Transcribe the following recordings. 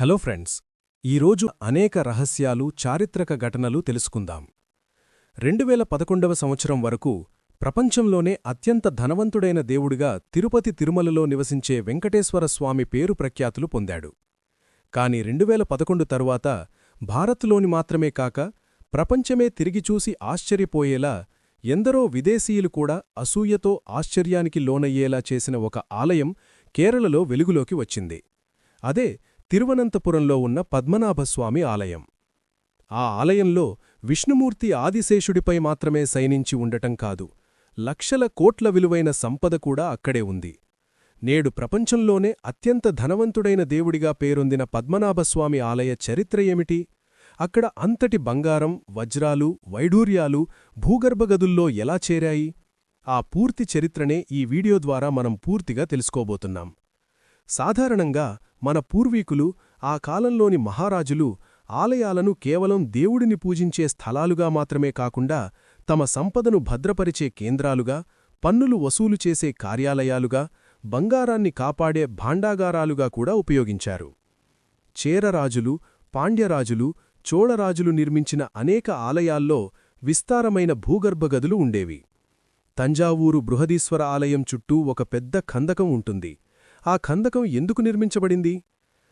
Hello friends ఈరోజు అనేక రహస్యాలు చారిత్రక ఘటనలు తెలుసుకుందాం. రెండువేల పదకొండవ సంవత్సరం వరకు ప్రపంచంలోనే అత్యంత ధనవంతుడైన దేవుడిగా తిరుపతి తిరుమలలో నివసించే వెంకటేశ్వర స్వామి పేరు ప్రఖ్యాతులు పొందాడు. కాని రెండువేల పదకొండు తరువాత భారత్లోని మాత్రమే కాక ప్రపంచమే తిరిగిచూసి ఆశ్చర్యపోయేలా ఎందరో విదేశీయులు కూడా అసూయతో ఆశ్చర్యానికి లోనయ్యేలా చేసిన ఒక ఆలయం కేరళలో వెలుగులోకి వచ్చింది. అదే తిరువనంతపురంలో ఉన్న పద్మనాభస్వామి ఆలయం. ఆ ఆలయంలో విష్ణుమూర్తి ఆదిశేషుడిపై మాత్రమే శయనించి ఉండటం కాదు లక్షల కోట్ల విలువైన సంపద కూడా అక్కడే ఉంది. నేడు ప్రపంచంలోనే అత్యంత ధనవంతుడైన దేవుడిగా పేరొందిన పద్మనాభస్వామి ఆలయ చరిత్ర ఏమిటి? అక్కడ అంతటి బంగారం వజ్రాలు వైఢూర్యాలు భూగర్భగదుల్లో ఎలా చేరాయి? ఆ పూర్తి చరిత్రనే ఈ వీడియో ద్వారా మనం పూర్తిగా తెలుసుకోబోతున్నాం. సాధారణంగా మన పూర్వీకులు ఆ కాలంలోని మహారాజులు ఆలయాలను కేవలం దేవుడిని పూజించే స్థలాలుగా మాత్రమే కాకుండా తమ సంపదను భద్రపరిచే కేంద్రాలుగా పన్నులు వసూలు చేసే కార్యాలయాలుగా బంగారాన్ని కాపాడే భాండాగారాలుగా కూడా ఉపయోగించారు. చేరరాజులు పాండ్యరాజులు చోళరాజులు నిర్మించిన అనేక ఆలయాల్లో విస్తారమైన భూగర్భగదులు ఉండేవి. తంజావూరు బృహదీశ్వర ఆలయం చుట్టూ ఒక పెద్ద ఖందకం ఉంటుంది. ఆ ఖందకం ఎందుకు నిర్మించబడింది?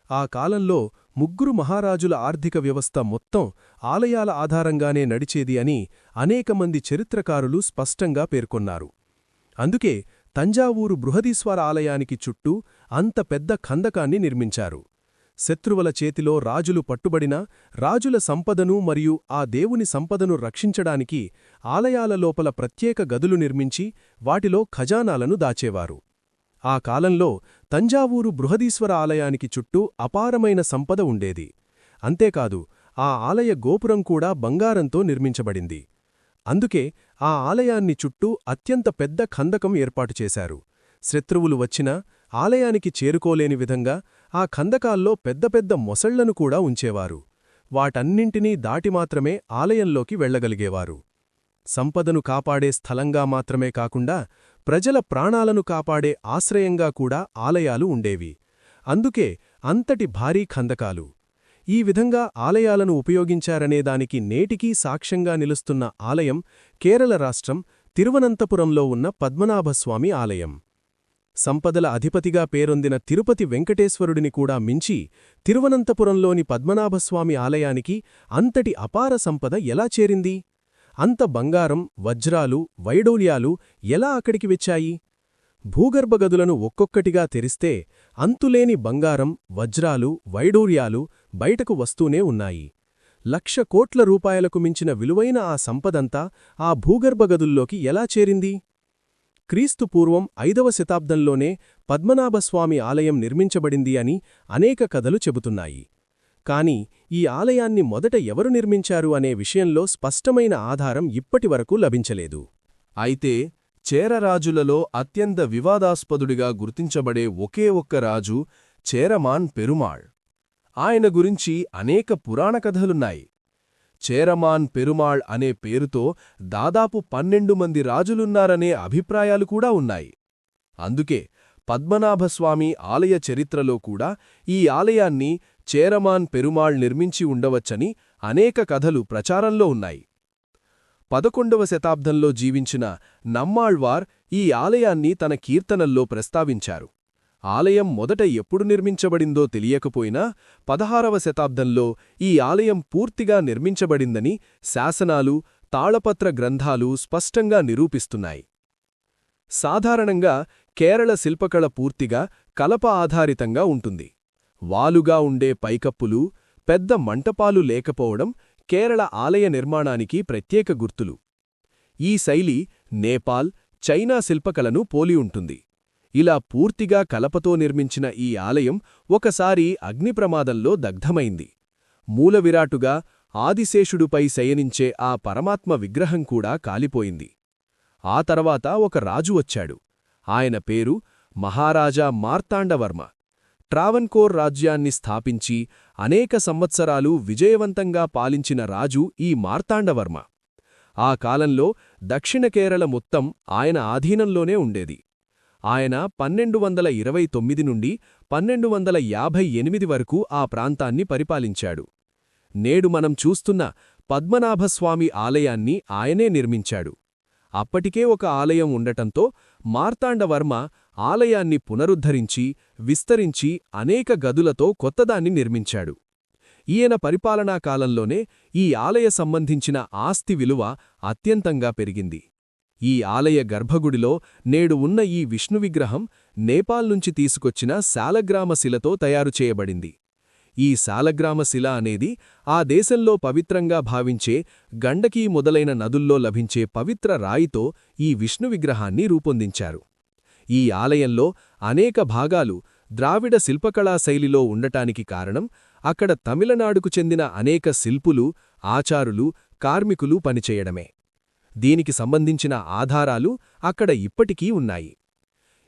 ఆ కాలంలో ముగ్గురు మహారాజుల ఆర్థిక వ్యవస్థ మొత్తం ఆలయాల ఆధారంగానే నడిచేది అని అనేకమంది చరిత్రకారులు స్పష్టంగా పేర్కొన్నారు. అందుకే తంజావూరు బృహదీశ్వర ఆలయానికి చుట్టూ అంత పెద్ద ఖందకాన్ని నిర్మించారు. శత్రువుల చేతిలో రాజులు పట్టుబడినా రాజుల సంపదను మరియు ఆ దేవుని సంపదను రక్షించడానికి ఆలయాల లోపల ప్రత్యేక గదులు నిర్మించి వాటిలో ఖజానాలను దాచేవారు. ఆ కాలంలో తంజావూరు బృహదీశ్వర ఆలయానికి చుట్టూ అపారమైన సంపద ఉండేది. అంతేకాదు ఆ ఆలయ గోపురం కూడా బంగారంతో నిర్మించబడింది. అందుకే ఆ ఆలయాన్ని చుట్టూ అత్యంత పెద్ద ఖందకం ఏర్పాటు చేశారు. శత్రువులు వచ్చినా ఆలయానికి చేరుకోలేని విధంగా ఆ ఖందకాల్లో పెద్ద పెద్ద మొసళ్ళను కూడా ఉంచేవారు. వాటన్నింటినీ దాటి మాత్రమే ఆలయంలోకి వెళ్ళగలిగేవారు సంపదను కాపాడే స్థలంగా మాత్రమే కాకుండా ప్రజల ప్రాణాలను కాపాడే ఆశ్రయంగా కూడా ఆలయాలు ఉండేవి. అందుకే అంతటి భారీ ఖందకాలు. ఈ విధంగా ఆలయాలను ఉపయోగించారనే దానికి నేటికీ సాక్ష్యంగా నిలుస్తున్న ఆలయం కేరళ రాష్ట్రం తిరువనంతపురంలో ఉన్న పద్మనాభస్వామి ఆలయం. సంపదల అధిపతిగా పేరొందిన తిరుపతి వెంకటేశ్వరుడిని కూడా మించి తిరువనంతపురంలోని పద్మనాభస్వామి ఆలయానికి అంతటి అపార సంపద ఎలా చేరింది? అంత బంగారం వజ్రాలు వైడూర్యాలు ఎలా అక్కడికి వచ్చాయి? భూగర్భగదులను ఒక్కొక్కటిగా తెరిస్తే అంతులేని బంగారం వజ్రాలు వైడూర్యాలు బయటకు వస్తూనే ఉన్నాయి. లక్ష కోట్ల రూపాయలకు మించిన విలువైన ఆ సంపదంతా ఆ భూగర్భగదుల్లోకి ఎలా చేరింది? క్రీస్తుపూర్వం ఐదవ శతాబ్దంలోనే పద్మనాభస్వామి ఆలయం నిర్మించబడింది అని అనేక కథలు చెబుతున్నాయి. కాని ఈ ఆలయాన్ని మొదట ఎవరు నిర్మించారు అనే విషయంలో స్పష్టమైన ఆధారం ఇప్పటివరకు లభించలేదు. అయితే చేరరాజులలో అత్యంత వివాదాస్పదుడిగా గుర్తించబడే ఒకే ఒక్క రాజు చేరమాన్ పెరుమాళ్. ఆయన గురించి అనేక పురాణ కథలున్నాయి. చేరమాన్ పెరుమాళ్ అనే పేరుతో దాదాపు పన్నెండు మంది రాజులున్నారనే అభిప్రాయాలు కూడా ఉన్నాయి. అందుకే పద్మనాభస్వామి ఆలయ చరిత్రలో కూడా ఈ ఆలయాన్ని చేరమాన్ పెరుమాళ్ నిర్మించి ఉండవచ్చని అనేక కథలు ప్రచారంలో ఉన్నాయి. పదకొండవ శతాబ్దంలో జీవించిన నమ్మాళ్వార్ ఈ ఆలయాన్ని తన కీర్తనల్లో ప్రస్తావించారు. ఆలయం మొదట ఎప్పుడు నిర్మించబడిందో తెలియకపోయినా పదహారవ శతాబ్దంలో ఈ ఆలయం పూర్తిగా నిర్మించబడిందని శాసనాలు తాళపత్ర గ్రంథాలు స్పష్టంగా నిరూపిస్తున్నాయి. సాధారణంగా కేరళ శిల్పకళ పూర్తిగా కలప ఆధారితంగా ఉంటుంది. వాలుగా ఉండే పైకప్పులు పెద్ద మంటపాలు లేకపోవడం కేరళ ఆలయ నిర్మాణానికి ప్రత్యేక గుర్తులు. ఈ శైలి నేపాల్ చైనా శిల్పకలను పోలి ఉంటుంది. ఇలా పూర్తిగా కలపతో నిర్మించిన ఈ ఆలయం ఒకసారి అగ్నిప్రమాదంలో దగ్ధమైంది. మూలవిరాటుగా ఆదిశేషుడుపై శయనించే ఆ పరమాత్మ విగ్రహం కూడా కాలిపోయింది. ఆ తర్వాత ఒక రాజు వచ్చాడు. ఆయన పేరు మహారాజా మార్తాండవర్మ. ట్రావన్కోర్ రాజ్యాన్ని స్థాపించి అనేక సంవత్సరాలు విజయవంతంగా పాలించిన రాజు ఈ మార్తాండవర్మ. ఆ కాలంలో దక్షిణ కేరళ మొత్తం ఆయన ఆధీనంలోనే ఉండేది. ఆయన పన్నెండు వందల ఇరవై తొమ్మిది నుండి పన్నెండు వందల యాభై ఎనిమిది వరకు ఆ ప్రాంతాన్ని పరిపాలించాడు. నేడు మనం చూస్తున్న పద్మనాభస్వామి ఆలయాన్ని ఆయనే నిర్మించాడు. అప్పటికే ఒక ఆలయం ఉండటంతో మార్తాండవర్మ ఆలయాన్ని పునరుద్ధరించి విస్తరించి అనేక గదులతో కొత్తదాన్ని నిర్మించాడు. ఈయన పరిపాలనా కాలంలోనే ఈ ఆలయ సంబంధించిన ఆస్తి విలువ అత్యంతంగా పెరిగింది. ఈ ఆలయ గర్భగుడిలో నేడు ఉన్న ఈ విష్ణు విగ్రహం నేపాల్ నుంచి తీసుకొచ్చిన శాలగ్రామ శిలతో తయారు చేయబడింది. ఈ శాలగ్రామ శిల అనేది ఆ దేశంలో పవిత్రంగా భావించే గండకీ మొదలైన నదుల్లో లభించే పవిత్ర రాయితో ఈ విష్ణు విగ్రహాన్ని రూపొందించారు. ఈ ఆలయంలో అనేక భాగాలు ద్రావిడ శిల్పకళా శైలిలో ఉండటానికి కారణం అక్కడ తమిళనాడుకు చెందిన అనేక శిల్పులు ఆచారులు కార్మికులు పనిచేయడమే. దీనికి సంబంధించిన ఆధారాలు అక్కడ ఇప్పటికీ ఉన్నాయి.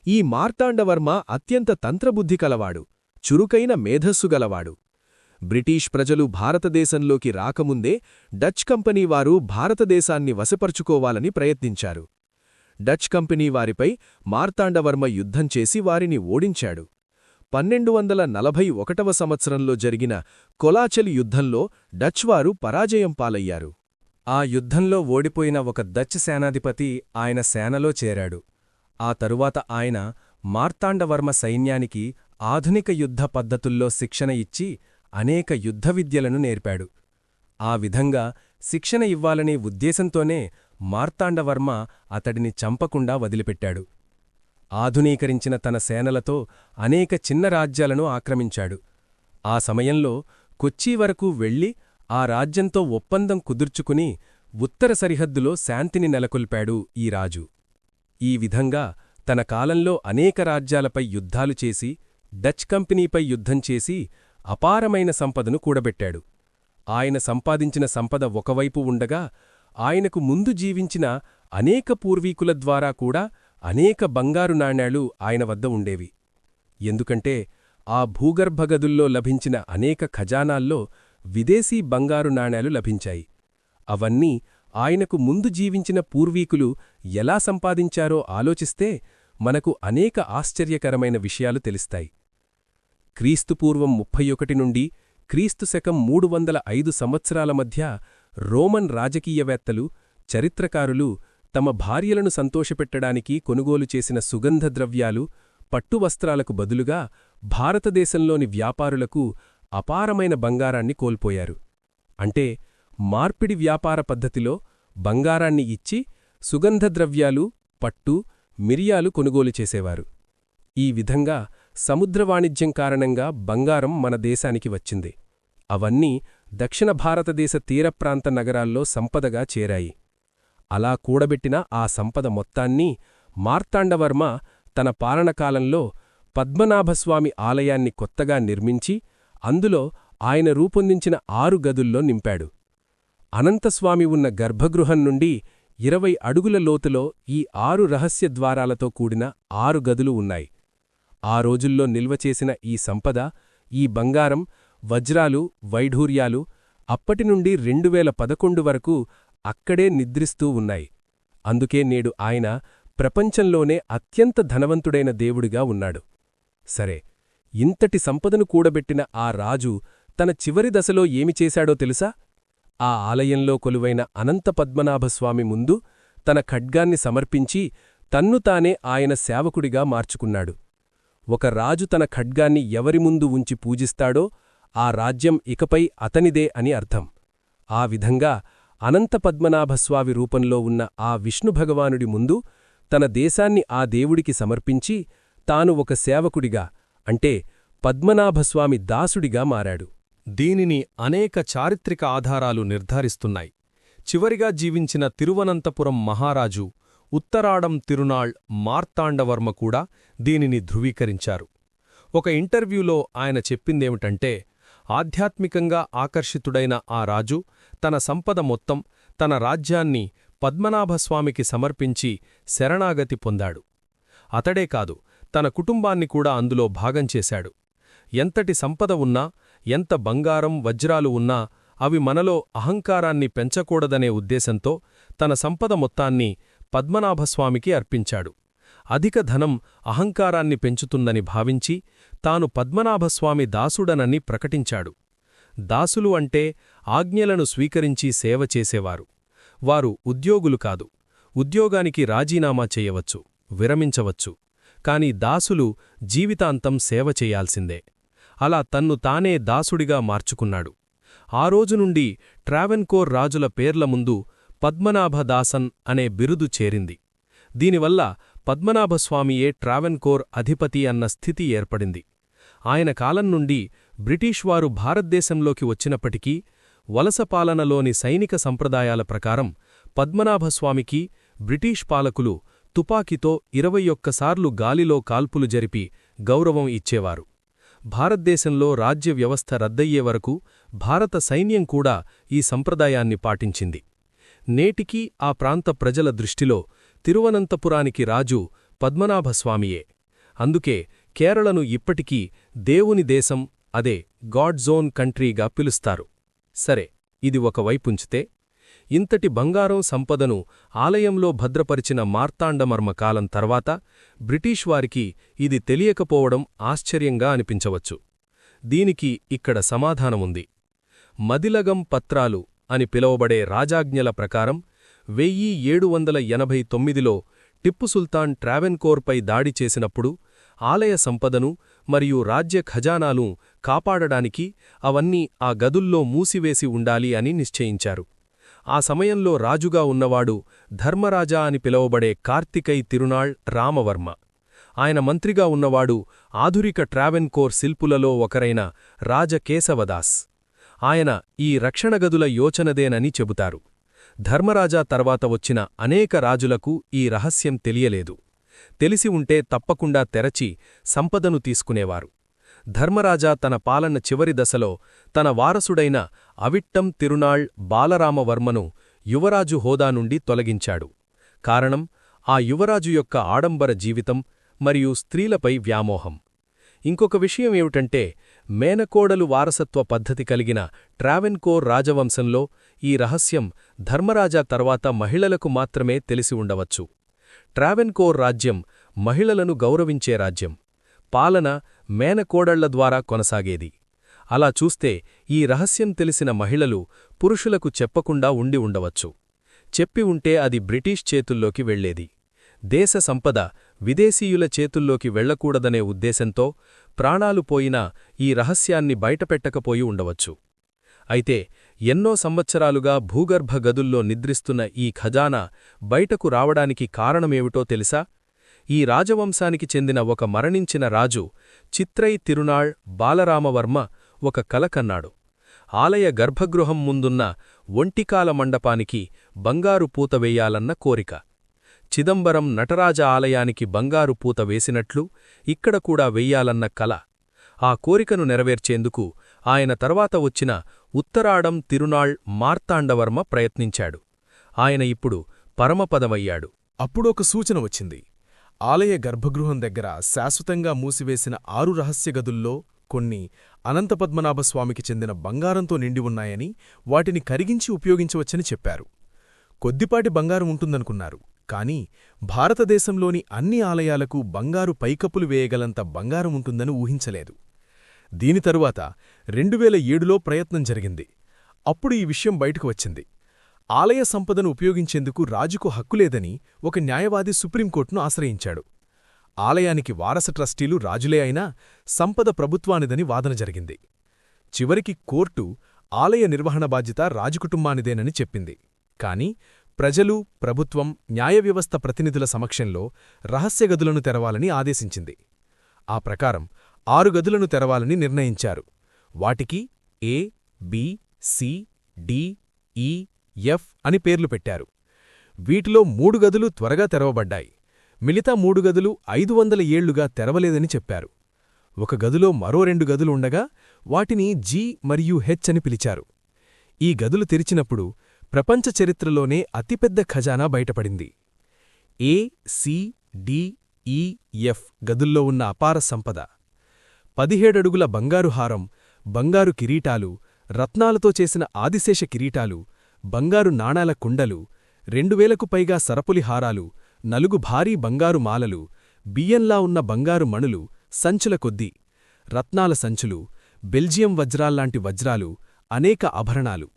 ఈ మార్తాండవర్మ అత్యంత తంత్రబుద్ధి కలవాడు చురుకైన మేధస్సు గలవాడు. బ్రిటీష్ ప్రజలు భారతదేశంలోకి రాకముందే డచ్ కంపెనీ వారు భారతదేశాన్ని వశపరుచుకోవాలని ప్రయత్నించారు. డచ్ కంపెనీ వారిపై మార్తాండవర్మ యుద్ధం చేసి వారిని ఓడించాడు. పన్నెండు వందల నలభై ఒకటవ సంవత్సరంలో జరిగిన కొలాచెలి యుద్ధంలో డచ్ వారు పరాజయం పాలయ్యారు. ఆ యుద్ధంలో ఓడిపోయిన ఒక డచ్ సేనాధిపతి ఆయన సేనలో చేరాడు. ఆ తరువాత ఆయన మార్తాండవర్మ సైన్యానికి ఆధునిక యుద్ధ పద్ధతుల్లో శిక్షణ ఇచ్చి అనేక యుద్ధ విద్యలను నేర్పాడు. ఆ విధంగా శిక్షణ ఇవ్వాలనే ఉద్దేశంతోనే మార్తాండవర్మ అతడిని చంపకుండా వదిలిపెట్టాడు. ఆధునీకరించిన తన సేనలతో అనేక చిన్న రాజ్యాలను ఆక్రమించాడు. ఆ సమయంలో కొచ్చి వరకు వెళ్ళి ఆ రాజ్యంతో ఒప్పందం కుదుర్చుకుని ఉత్తర సరిహద్దులో శాంతిని నెలకొల్పాడు ఈ రాజు. ఈ విధంగా తన కాలంలో అనేక రాజ్యాలపై యుద్ధాలు చేసి డచ్ కంపెనీపై యుద్ధం చేసి అపారమైన సంపదను కూడబెట్టాడు. ఆయన సంపాదించిన సంపద ఒకవైపు ఉండగా ఆయనకు ముందు జీవించిన అనేక పూర్వీకుల ద్వారా కూడా అనేక బంగారు నాణేలు ఆయన వద్ద ఉండేవి. ఎందుకంటే ఆ భూగర్భగదుల్లో లభించిన అనేక ఖజానాల్లో విదేశీ బంగారు నాణేలు లభించాయి. అవన్నీ ఆయనకు ముందు జీవించిన పూర్వీకులు ఎలా సంపాదించారో ఆలోచిస్తే మనకు అనేక ఆశ్చర్యకరమైన విషయాలు తెలుస్తాయి. క్రీస్తుపూర్వం ముప్పై ఒకటి నుండి క్రీస్తు శకం మూడు వందల ఐదు సంవత్సరాల మధ్య రోమన్ రాజకీయవేత్తలు చరిత్రకారులు తమ భార్యలను సంతోషపెట్టడానికి కొనుగోలు చేసిన సుగంధ ద్రవ్యాలు పట్టువస్త్రాలకు బదులుగా భారతదేశంలోని వ్యాపారులకు అపారమైన బంగారాన్ని కోల్పోయారు. అంటే మార్పిడి వ్యాపార పద్ధతిలో బంగారాన్ని ఇచ్చి సుగంధద్రవ్యాలు పట్టు మిరియాలు కొనుగోలు చేసేవారు. ఈ విధంగా సముద్ర వాణిజ్యం కారణంగా బంగారం మన దేశానికి వచ్చింది. అవన్నీ దక్షిణ భారతదేశ తీరప్రాంత నగరాల్లో సంపదగా చేరాయి. అలా కూడబెట్టిన ఆ సంపద మొత్తాన్ని మార్తాండవర్మ తన పాలనకాలంలో పద్మనాభస్వామి ఆలయాన్ని కొత్తగా నిర్మించి అందులో ఆయన రూపొందించిన ఆరు గదుల్లో నింపాడు. అనంతస్వామి ఉన్న గర్భగృహం నుండి ఇరవై అడుగుల లోతులో ఈ ఆరు రహస్య ద్వారాలతో కూడిన ఆరు గదులు ఉన్నాయి. ఆ రోజుల్లో నిల్వచేసిన ఈ సంపద ఈ బంగారం వజ్రాలు వైఢూర్యాలు అప్పటినుండి రెండువేల పదకొండు వరకు అక్కడే నిద్రిస్తూ ఉన్నాయి. అందుకే నేడు ఆయన ప్రపంచంలోనే అత్యంత ధనవంతుడైన దేవుడిగా ఉన్నాడు. సరే ఇంతటి సంపదను కూడబెట్టిన ఆ రాజు తన చివరి దశలో ఏమి చేశాడో తెలుసా? ఆ ఆలయంలో కొలువైన అనంత పద్మనాభస్వామి ముందు తన ఖడ్గాన్ని సమర్పించి తన్ను తానే ఆయన సేవకుడిగా మార్చుకున్నాడు. ఒక రాజు తన ఖడ్గాన్ని ఎవరి ముందు ఉంచి పూజిస్తాడో ఆ రాజ్యం ఇకపై అతనిదే అని అర్థం. ఆ విధంగా అనంత పద్మనాభస్వామి రూపంలో ఉన్న ఆ విష్ణుభగవానుడి ముందు తన దేశాన్ని ఆ దేవుడికి సమర్పించి తాను ఒక సేవకుడిగా అంటే పద్మనాభస్వామి దాసుడిగా మారాడు. దీనిని అనేక చారిత్రక ఆధారాలు నిర్ధారిస్తున్నాయి. చివరిగా జీవించిన తిరువనంతపురం మహారాజు ఉత్తరాడం తిరునాళ్ మార్తాండవర్మ కూడా దీనిని ధృవీకరించారు. ఒక ఇంటర్వ్యూలో ఆయన చెప్పిందేమిటంటే ఆధ్యాత్మికంగా ఆకర్షితుడైన ఆ రాజు తన సంపద మొత్తం తన రాజ్యాన్ని పద్మనాభస్వామికి సమర్పించి శరణాగతి పొందాడు. అతడే కాదు తన కుటుంబాన్ని కూడా అందులో భాగం చేశాడు. ఎంతటి సంపద ఉన్నా ఎంత బంగారం వజ్రాలు ఉన్నా అవి మనలో అహంకారాన్ని పెంచకూడదనే ఉద్దేశంతో తన సంపద మొత్తాన్ని పద్మనాభస్వామికి అర్పించాడు. అధిక ధనం అహంకారాన్ని పెంచుతుందని భావించి తాను పద్మనాభస్వామి దాసుడనని ప్రకటించాడు. దాసులు అంటే ఆజ్ఞలను స్వీకరించి సేవ చేసేవారు. వారు ఉద్యోగులు కాదు. ఉద్యోగానికి రాజీనామా చేయవచ్చు విరమించవచ్చు. కాని దాసులు జీవితాంతం సేవ చేయాల్సిందే. అలా తన్ను తానే దాసుడిగా మార్చుకున్నాడు. ఆ రోజు నుండి ట్రావెన్కోర్ రాజుల పేర్ల ముందు పద్మనాభదాసన్ అనే బిరుదు చేరింది. దీనివల్ల పద్మనాభస్వామియే ట్రావెన్కోర్ అధిపతి అన్న స్థితి ఏర్పడింది. ఆయన కాలం నుండి బ్రిటిష్ వారు భారతదేశంలోకి వచ్చినప్పటికీ వలసపాలనలోని సైనిక సంప్రదాయాల ప్రకారం పద్మనాభస్వామికి బ్రిటిష్ పాలకులు తుపాకీతో ఇరవై ఒక్కసార్లు గాలిలో కాల్పులు జరిపి గౌరవం ఇచ్చేవారు. భారతదేశంలో రాజ్య వ్యవస్థ రద్దయ్యే వరకు భారత సైన్యం కూడా ఈ సంప్రదాయాన్ని పాటించింది. నేటికీ ఆ ప్రాంత ప్రజల దృష్టిలో తిరువనంతపురానికి రాజు పద్మనాభస్వామియే. అందుకే కేరళను ఇప్పటికీ దేవుని దేశం అదే గాడ్ జోన్ కంట్రీగా పిలుస్తారు. సరే ఇది ఒక వైపుంచితే ఇంతటి బంగారం సంపదను ఆలయంలో భద్రపరిచిన మార్తాండమర్మ కాలం తర్వాత బ్రిటీష్వారికి ఇది తెలియకపోవడం ఆశ్చర్యంగా అనిపించవచ్చు. దీనికి ఇక్కడ సమాధానముంది. మదిలగం పత్రాలు అని పిలువబడే రాజాజ్ఞల ప్రకారం వెయ్యి ఏడు వందల ఎనభై తొమ్మిదిలో టిప్పు సుల్తాన్ ట్రావెన్కోర్పై దాడి చేసినప్పుడు ఆలయ సంపదను మరియు రాజ్య ఖజానాను కాపాడడానికి అవన్నీ ఆ గదుల్లో మూసివేసి ఉండాలి అని నిశ్చయించారు. ఆ సమయంలో రాజుగా ఉన్నవాడు ధర్మరాజా అని పిలువబడే కార్తికై తిరునాళ్ రామవర్మ. ఆయన మంత్రిగా ఉన్నవాడు ఆధునిక ట్రావెన్కోర్ శిల్పులలో ఒకరైన రాజకేశవదాస్. ఆయన ఈ రక్షణగదుల యోచనదేనని చెబుతారు. ధర్మరాజా తర్వాత వచ్చిన అనేక రాజులకు ఈ రహస్యం తెలియలేదు. తెలిసి ఉంటే తప్పకుండా తెరచి సంపదను తీసుకునేవారు. ధర్మరాజా తన పాలన చివరి దశలో తన వారసుడైన అవిట్టం తిరునాళ్ బాలరామవర్మను యువరాజు హోదా నుండి తొలగించాడు. కారణం ఆ యువరాజు యొక్క ఆడంబర జీవితం మరియు స్త్రీలపై వ్యామోహం. ఇంకొక విషయం ఏమిటంటే మేనకోడలు వారసత్వ పద్ధతి కలిగిన ట్రావెన్కోర్ రాజవంశంలో ఈ రహస్యం ధర్మరాజా తర్వాత మహిళలకు మాత్రమే తెలిసి ఉండవచ్చు. ట్రావెన్కోర్ రాజ్యం మహిళలను గౌరవించే రాజ్యం. పాలన మేనకోడళ్ళ ద్వారా కొనసాగేది. అలా చూస్తే ఈ రహస్యం తెలిసిన మహిళలు పురుషులకు చెప్పకుండా ఉండి ఉండవచ్చు. చెప్పి ఉంటే అది బ్రిటిష్ చేతుల్లోకి వెళ్ళేది. దేశ సంపద విదేశీయుల చేతుల్లోకి వెళ్ళకూడదనే ఉద్దేశంతో ప్రాణాలు పోయినా ఈ రహస్యాన్ని బయటపెట్టకపోయి ఉండవచ్చు. అయితే ఎన్నో సంవత్సరాలుగా భూగర్భ గదుల్లో నిద్రిస్తున్న ఈ ఖజానా బయటకు రావడానికి కారణమేమిటో తెలుసా? ఈ రాజవంశానికి చెందిన ఒక మరణించిన రాజు చిత్రై తిరునాళ్ బాలరామవర్మ ఒక కలకన్నాడు. ఆలయ గర్భగృహం ముందున్న ఒంటికాల మండపానికి బంగారు పూత వేయాలన్న కోరిక. చిదంబరం నటరాజ ఆలయానికి బంగారు పూత వేసినట్లు ఇక్కడ కూడా వెయ్యాలన్న కల. ఆ కోరికను నెరవేర్చేందుకు ఆయన తర్వాత వచ్చిన ఉత్తరాడం తిరునాళ్ మార్తాండవర్మ ప్రయత్నించాడు. ఆయన ఇప్పుడు పరమపదమయ్యాడు. అప్పుడొక సూచన వచ్చింది. ఆలయ గర్భగృహం దగ్గర శాశ్వతంగా మూసివేసిన ఆరు రహస్య గదుల్లో కొన్ని అనంతపద్మనాభస్వామికి చెందిన బంగారంతో నిండి ఉన్నాయని వాటిని కరిగించి ఉపయోగించవచ్చని చెప్పారు. కొద్దిపాటి బంగారం ఉంటుందనుకున్నారు. కాని భారతదేశంలోని అన్ని ఆలయాలకు బంగారు పైకప్పులు వేయగలంత బంగారం ఉంటుందని ఊహించలేదు. దీని తరువాత రెండువేల ఏడులో ప్రయత్నం జరిగింది. అప్పుడు ఈ విషయం బయటకు వచ్చింది. ఆలయ సంపదను ఉపయోగించేందుకు రాజుకు హక్కులేదని ఒక న్యాయవాది సుప్రీంకోర్టును ఆశ్రయించాడు. ఆలయానికి వారస ట్రస్టీలు రాజులే అయినా సంపద ప్రభుత్వానిదని వాదన జరిగింది. చివరికి కోర్టు ఆలయ నిర్వహణ బాధ్యత రాజుకుటుంబానిదేనని చెప్పింది. కాని ప్రజలు ప్రభుత్వం న్యాయవ్యవస్థ ప్రతినిధుల సమక్షంలో రహస్య గదులను తెరవాలని ఆదేశించింది. ఆ ప్రకారం ఆరు గదులను తెరవాలని నిర్ణయించారు. వాటికి A B C D E F అని పేర్లు పెట్టారు. వీటిలో మూడు గదులు త్వరగా తెరవబడ్డాయి. మిగతా మూడు గదులు ఐదు వందల ఏళ్ళుగా తెరవలేదని చెప్పారు. ఒక గదిలో మరో రెండు గదులు ఉండగా వాటిని జి మరియు హెచ్ అని పిలిచారు. ఈ గదులు తెరిచినప్పుడు ప్రపంచ చరిత్రలోనే అతిపెద్ద ఖజానా బయటపడింది. A C D E F గదుల్లో ఉన్న అపార సంపద. పదిహేడడుగుల బంగారు హారం బంగారు కిరీటాలు రత్నాలతో చేసిన ఆదిశేష కిరీటాలు బంగారు నాణాల కుండలు రెండువేలకు పైగా సరపులి హారాలు నలుగు భారీ బంగారు మాలలు బియ్యంలా ఉన్న బంగారు మణులు సంచుల కొద్దీ రత్నాల సంచులు బెల్జియం వజ్రాల్లాంటి వజ్రాలు అనేక ఆభరణాలు.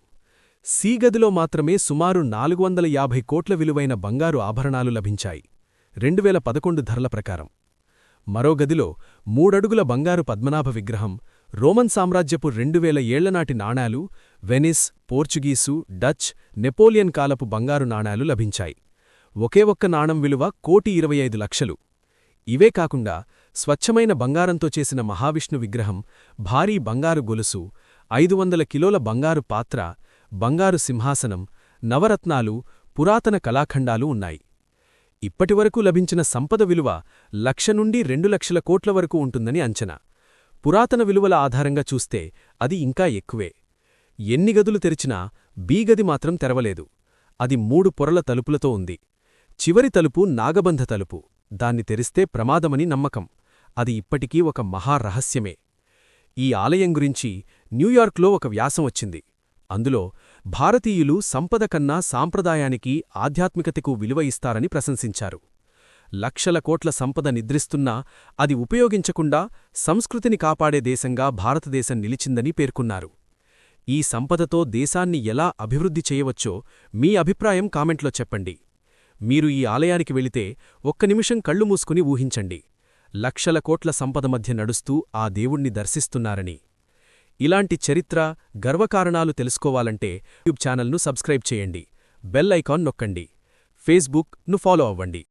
సీగదిలో మాత్రమే సుమారు నాలుగు వందల యాభై కోట్ల విలువైన బంగారు ఆభరణాలు లభించాయి. రెండువేల పదకొండు ధరల ప్రకారం. మరో గదిలో మూడడుగుల బంగారు పద్మనాభ విగ్రహం రోమన్ సామ్రాజ్యపు రెండువేల ఏళ్ళనాటి నాణాలు వెనిస్ పోర్చుగీసు డచ్ నెపోలియన్ కాలపు బంగారు నాణాలు లభించాయి. ఒకే ఒక్క నాణం విలువ కోటి ఇరవై ఐదు లక్షలు. ఇవే కాకుండా స్వచ్ఛమైన బంగారంతో చేసిన మహావిష్ణు విగ్రహం భారీ బంగారు గొలుసు ఐదు వందల కిలోల బంగారు పాత్ర బంగారు సింహాసనం నవరత్నాలు పురాతన కళాఖండాలు ఉన్నాయి. ఇప్పటివరకు లభించిన సంపద విలువ లక్ష నుండి రెండు లక్షల కోట్ల వరకు ఉంటుందని అంచనా. పురాతన విలువల ఆధారంగా చూస్తే అది ఇంకా ఎక్కువే. ఎన్ని గదులు తెరిచినా బీగది మాత్రం తెరవలేదు. అది మూడు పొరల తలుపులతో ఉంది. చివరి తలుపు నాగబంధ తలుపు. దాన్ని తెరిస్తే ప్రమాదమని నమ్మకం. అది ఇప్పటికీ ఒక మహారహస్యమే ఈ ఆలయం గురించి న్యూయార్క్లో ఒక వ్యాసం వచ్చింది. అందులో భారతీయులు సంపద కన్నా సాంప్రదాయానికి ఆధ్యాత్మికతకు విలువ ఇస్తారని ప్రశంసించారు. లక్షల కోట్ల సంపద నిద్రిస్తున్నా అది ఉపయోగించకుండా సంస్కృతిని కాపాడే దేశంగా భారతదేశం నిలిచిందని పేర్కొన్నారు. ఈ సంపదతో దేశాన్ని ఎలా అభివృద్ధి చేయవచ్చో మీ అభిప్రాయం కామెంట్లో చెప్పండి. మీరు ఈ ఆలయానికి వెళితే ఒక్క నిమిషం కళ్ళు మూసుకుని ఊహించండి. లక్షల కోట్ల సంపద మధ్య నడుస్తూ ఆ దేవుణ్ణి దర్శిస్తున్నారని. ఇలాంటి చరిత్ర గర్వకారణాలు తెలుసుకోవాలంటే యూట్యూబ్ ఛానల్ను సబ్స్క్రైబ్ చేయండి. బెల్ ఐకాన్ నొక్కండి. ఫేస్బుక్ను ఫాలో అవ్వండి.